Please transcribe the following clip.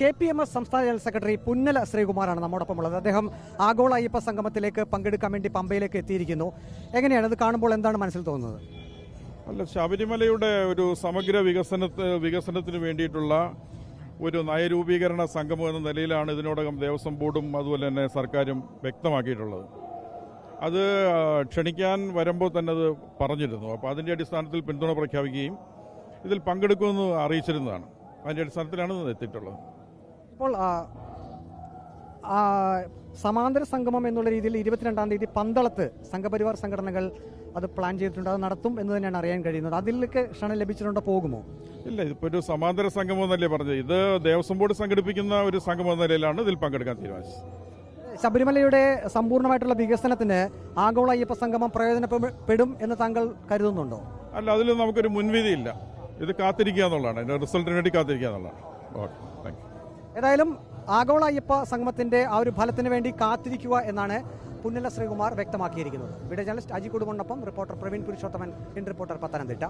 K P M S സംസ്ഥാന general secretary Punnala ശ്രീകുമാറാണ് നമ്മോടൊപ്പം ഉള്ളത് അദ്ദേഹം ആഗോള അയ്യപ്പ സംഗമത്തിലേക്ക് പങ്കെടുക്കാൻ വേണ്ടി പമ്പയിലേക്ക് എത്തിയിരിക്കുന്നു. എങ്ങനെയാണ് ഇത് കാണുമ്പോൾ എന്താണ് മനസ്സിൽ തോന്നുന്നത്? അല്ല ശബരിമലയുടെ ഒരു സമഗ്ര വികസന വികസനത്തിന് വേണ്ടിയിട്ടുള്ള ഒരു നയരൂപീകരണ സംഗമം എന്ന നിലയിലാണ് ഇതിനോടകം ദേവസ്വം ബോർഡും അതുപോലെ തന്നെ സർക്കാരും വ്യക്തമാക്കിയിട്ടുള്ളത്. അത് ക്ഷണിക്കാൻ വരുമ്പോൾ തന്നെ അത് പറഞ്ഞിരുന്നു. അപ്പോൾ അതിന്റെ അടിസ്ഥാനത്തിൽ പിന്തുണ പ്രഖ്യാപിക്കുകയും ഇതിൽ പങ്കെടുക്കുമെന്ന് അറിയിച്ചിരുന്നതാണ്. അതിന്റെ അടിസ്ഥാനത്തിലാണ് ഇത് എത്തിയിട്ടുള്ളത്. ആ, സമാന്തര സംഗമം എന്നുള്ള രീതിയിൽ ഇരുപത്തിരണ്ടാം തീയതി പന്തളത്ത് സംഘപരിവാർ സംഘടനകൾ അത് പ്ലാൻ ചെയ്തിട്ടുണ്ട്. അത് നടത്തും എന്ന് തന്നെയാണ് അറിയാൻ കഴിയുന്നത്. അതിലേക്ക് ക്ഷണം ലഭിച്ചിട്ടുണ്ടോ? പോകുമോ? ഇല്ല ഇതിപ്പോൾ ഒരു സമാന്തര സംഗമം എന്നല്ലേ പറഞ്ഞത്. ഇത് ദേവസ്വം ബോർഡ് സംഘടിപ്പിക്കുന്ന ഒരു സംഗമം എന്ന നിലയിലാണ് ഇതിൽ പങ്കെടുക്കാൻ തീരുമാനിച്ചത്. ശബരിമലയുടെ സമ്പൂർണമായിട്ടുള്ള വികസനത്തിന് ആഗോള അയ്യപ്പ സംഗമം പ്രയോജനപ്പെടും എന്ന് താങ്കൾ കരുതുന്നുണ്ടോ? അല്ല അതിൽ നമുക്കൊരു മുൻവിധിയില്ല. ഇത് കാത്തിരിക്കുക എന്നുള്ളതാണ്. റിസൾട്ടിന് വേണ്ടി കാത്തിരിക്കുക എന്നുള്ളതാണ്. Okay thank you. ഏതായാലും ആഗോള അയ്യപ്പ സംഗമത്തിന്റെ ആ ഒരു ഫലത്തിന് വേണ്ടി കാത്തിരിക്കുക എന്നാണ് പുന്നല ശ്രീകുമാർ വ്യക്തമാക്കിയിരിക്കുന്നത്. Video journalist Aji കുടുംബനൊപ്പം reporter Praveen Purushothaman in reporter Pathanamthitta.